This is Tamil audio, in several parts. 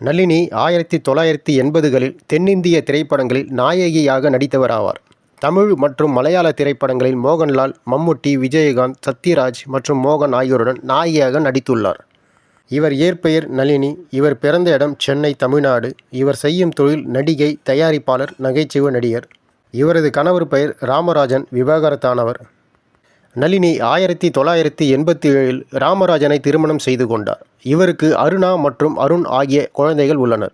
நளினி ஆயிரத்தி தொள்ளாயிரத்தி எண்பதுகளில் தென்னிந்திய திரைப்படங்களில் நாயகியாக நடித்தவர் ஆவார் தமிழ் மற்றும் மலையாள திரைப்படங்களில் மோகன்லால் மம்முட்டி விஜயகாந்த் சத்யராஜ் மற்றும் மோகன் ஆகியோருடன் நாயகியாக நடித்துள்ளார். இவர் இயற்பெயர் நளினி இவர் பிறந்த இடம் சென்னை தமிழ்நாடு. இவர் செய்யும் தொழில் நடிகை தயாரிப்பாளர் நகைச்சுவை நடிகர். இவரது கணவர் பெயர் ராமராஜன் விவாகரத்தானவர். நளினி ஆயிரத்தி தொள்ளாயிரத்தி எண்பத்தி ஏழில் ராமராஜனை திருமணம் செய்து கொண்டார். இவருக்கு அருணா மற்றும் அருண் ஆகிய குழந்தைகள் உள்ளனர்.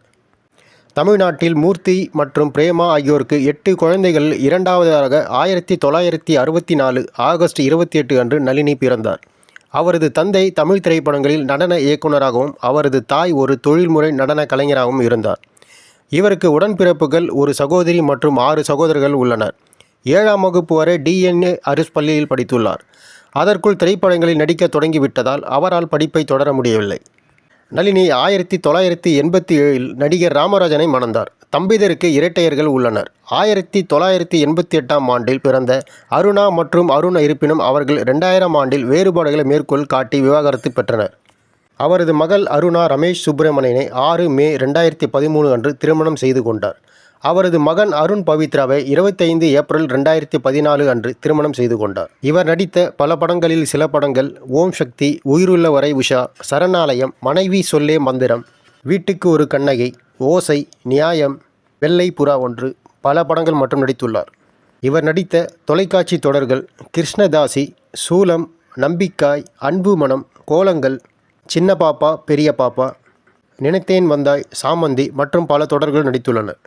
தமிழ்நாட்டில் மூர்த்தி மற்றும் பிரேமா ஆகியோருக்கு எட்டு குழந்தைகளில் இரண்டாவதாக ஆயிரத்தி தொள்ளாயிரத்தி அறுபத்தி நாலு ஆகஸ்ட் இருபத்தி எட்டு அன்று நளினி பிறந்தார். அவரது தந்தை தமிழ் திரைப்படங்களில் நடன இயக்குனராகவும் அவரது தாய் ஒரு தொழில்முறை நடன கலைஞராகவும் இருந்தார். இவருக்கு உடன்பிறப்புகள் ஒரு சகோதரி மற்றும் ஆறு சகோதரர்கள் உள்ளனர். ஏழாம் வகுப்பு வரை டிஎன்ஏ அரிஸ் பள்ளியில் படித்துள்ளார். அதற்குள் திரைப்படங்களில் நடிக்க தொடங்கிவிட்டதால் அவரால் படிப்பை தொடர முடியவில்லை. நளினி ஆயிரத்தி தொள்ளாயிரத்தி எண்பத்தி ஏழில் நடிகர் ராமராஜனை மணந்தார். தம்பிதருக்கு இரட்டையர்கள் உள்ளனர். ஆயிரத்தி தொள்ளாயிரத்தி எண்பத்தி எட்டாம் ஆண்டில் பிறந்த அருணா மற்றும் அருண் இருப்பினும் அவர்கள் ரெண்டாயிரம் ஆண்டில் வேறுபாடுகளை மேற்கோள் காட்டி விவாகரத்து பெற்றனர். அவரது மகள் அருணா ரமேஷ் சுப்பிரமணியனை ஆறு மே ரெண்டாயிரத்தி பதிமூணு அன்று திருமணம் செய்து கொண்டார். அவரது மகன் அருண் பவித்ராவை இருபத்தைந்து ஏப்ரல் ரெண்டாயிரத்தி பதினாலு அன்று திருமணம் செய்து கொண்டார். இவர் நடித்த பல படங்களில் சில படங்கள் ஓம் சக்தி உயிருள்ள வரை உஷா சரணாலயம் மனைவி சொல்லே மந்திரம் வீட்டுக்கு ஒரு கண்ணகை ஓசை நியாயம் வெள்ளை புறா ஒன்று பல படங்கள் மற்றும் நடித்துள்ளார். இவர் நடித்த தொலைக்காட்சி தொடர்கள் கிருஷ்ணதாசி சூலம் நம்பிக்காய் அன்பு மனம் கோலங்கள் சின்ன பாப்பா பெரிய பாப்பா நினைத்தேன் வந்தாய் சாமந்தி மற்றும் பல தொடர்கள் நடித்துள்ளனர்.